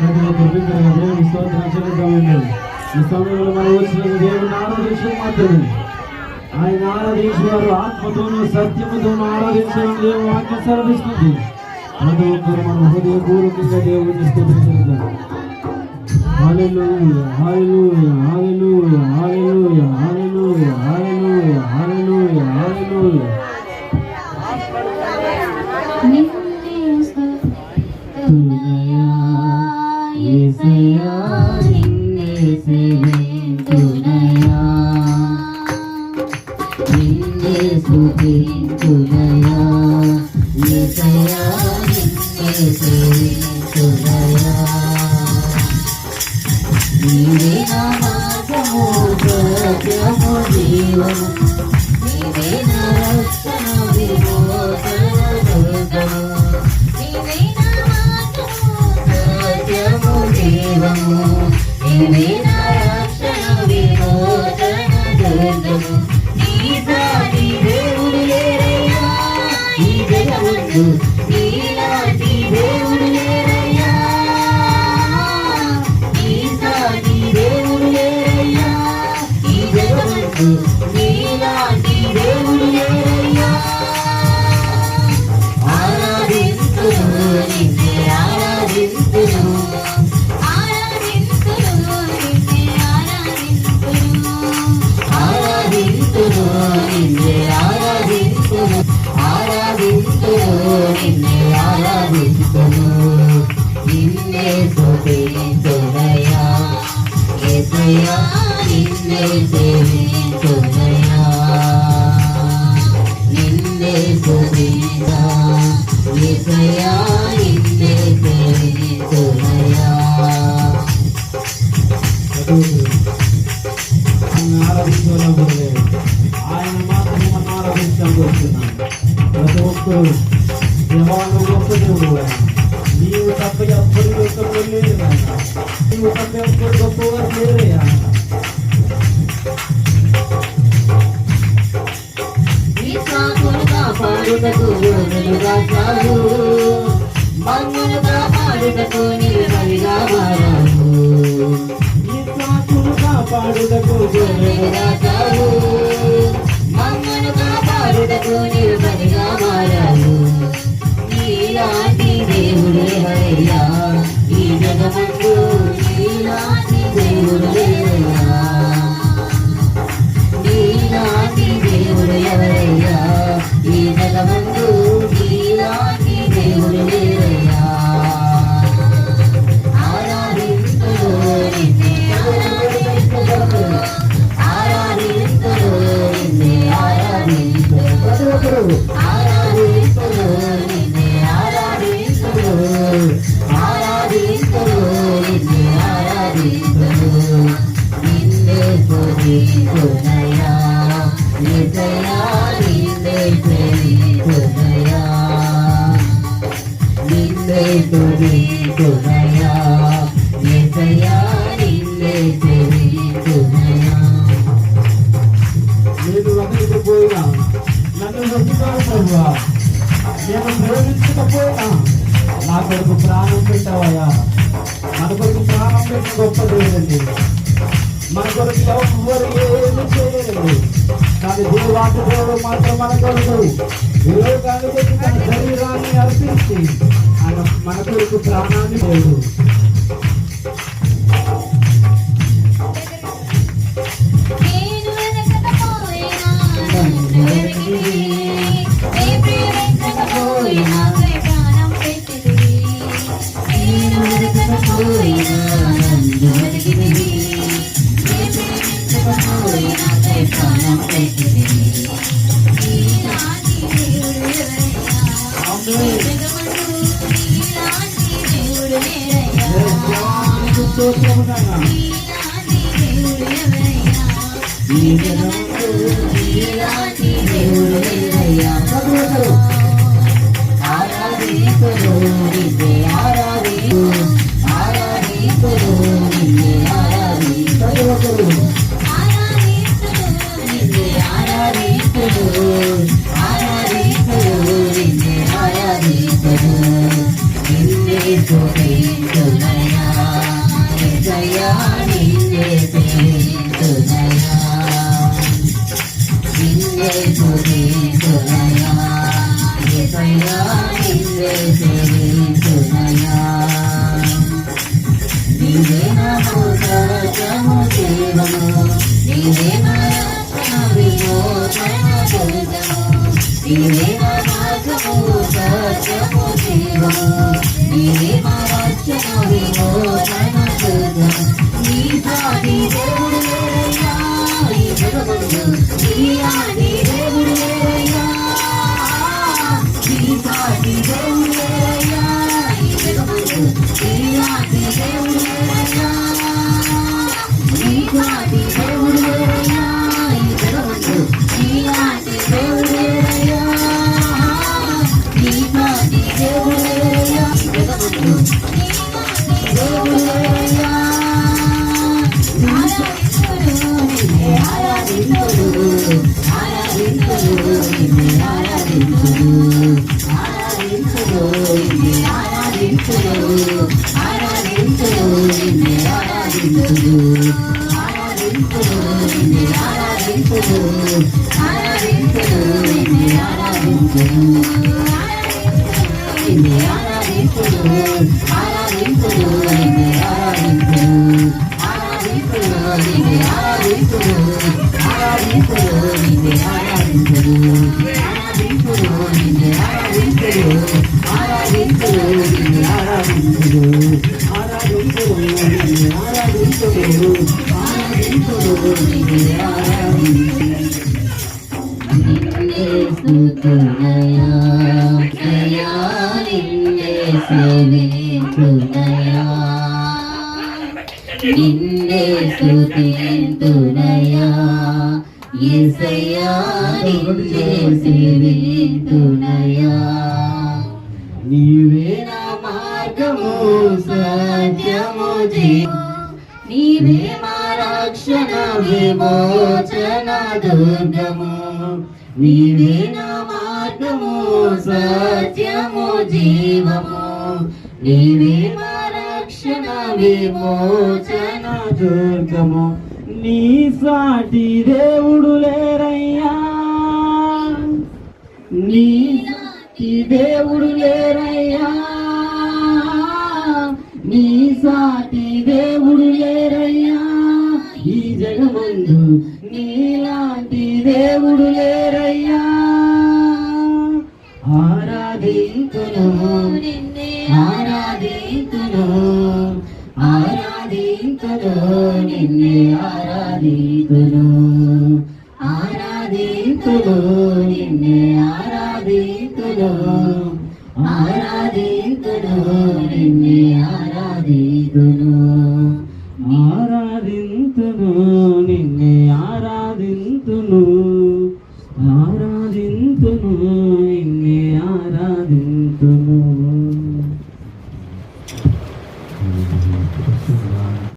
హల్లెలూయా ప్రతి ఒక్కరు దేవుని స్తోత్రం చెల్లిద్దామండి. ఈ సమయంలో మనం వచ్చిన దేవుని ఆరాధించడం మాత్రమే. ఆయన ఆరాధించేవారు ఆత్మతోనూ సత్యముతోనూ ఆరాధించడం దేవుని వాక్యం సెలవిస్తుంది. ప్రతి ఒక్కరు మన హృదయపూర్వకంగా దేవుని స్తోత్రం చెల్లిద్దాం. హల్లెలూయా హల్లెలూయా హల్లెలూయా హల్లెలూయా హల్లెలూయా హల్లెలూయా హల్లెలూయా. సేవింతునయా. నిన్నే స్తుతింతునయా, యేసయ్యా, నిన్నే సేవింతునయా. నీవే నా మార్గము, సత్యము, జీవము. నీవే నా రక్షణ, విమోచన, నీవే నా మార్గము, సత్యము, జీవము. నీవే truth. నిన్నే సేవించుదయా నిన్నే సుదీదా నిజయా నిన్నే సేవించుదయా ఆయన నీవు తప్ప ఎవ్వరు గొప్ప లేరు నీవు తప్ప ఎవ్వరు గొప్పవారు లేరే కాపాడుటకు మన్ను కాపాడుటకు నీ స్తుతింతునయ్యా యేసయ్యా నిన్నే సేవింతునయ్యా నేను వదలకపోయినా నన్ను నొప్పుతావు నేను ప్రేమించకపోయినా నా కొరకు ప్రాణం పెట్టావయ్యా. మన కొరకు ప్రాణం పెట్టి గొప్ప దేవుడండి మన కొరకు ఎవరు ఏమి చేయలేదండి కానీ దేవువాటి దేవుడు మాత్రం మన కొరకు వివేకానికి తన శరీరాన్ని అర్పించి మన కొరకు ప్రాణాన్ని లేదు Thank you. స్తోత్రము నాయన ఆరాధించు నిన్నే ఆరాధించు. నిన్నే స్తోత్రం ఆరాధించుడు ఆరాధించుడు నిన్నే ఆరాధించుడు ఆరాధించుడు నిన్నే ఆరాధించుడు ఆరాధించుడు నిన్నే ఆరాధించుడు ఆరాధించుడు నిన్నే ఆరాధించుడు ఆరాధించుడు నిన్నే ఆరాధించుడు నిన్నే ఆరాధించుడు ఆరాధించుడు నిన్నే ఆరాధించుడు ఆరాధించుడు నిన్నే ఆరాధించుడు ఆరాధించుడు నిన్నే స్తుతింతునయా యేసయ్యా నిన్నే సేవింతునయా నీవే నా మార్గము సత్యము జీవము నీవే మా రక్షణ విమోచన దుర్గము నీవే నా మార్గము సత్యము జీవము నీవే మా రక్షణ విమోచన దుర్గము. నీ సాటి దేవుడు లేరయ్యా. నీ సాటి దేవుడు లేరయ్యా. నీ సాటి దేవుడు లేరయ్యా. ఈ జగమందు నీలాంటి దేవుడు లేరయ్యా. ఆరాధించును ఆరాధించును ఆరాధించును నిన్నే ఆరాధించును ఆరాధించును నిన్నే ఆరాధించును ఆరాధించును నిన్నే ఆరాధించును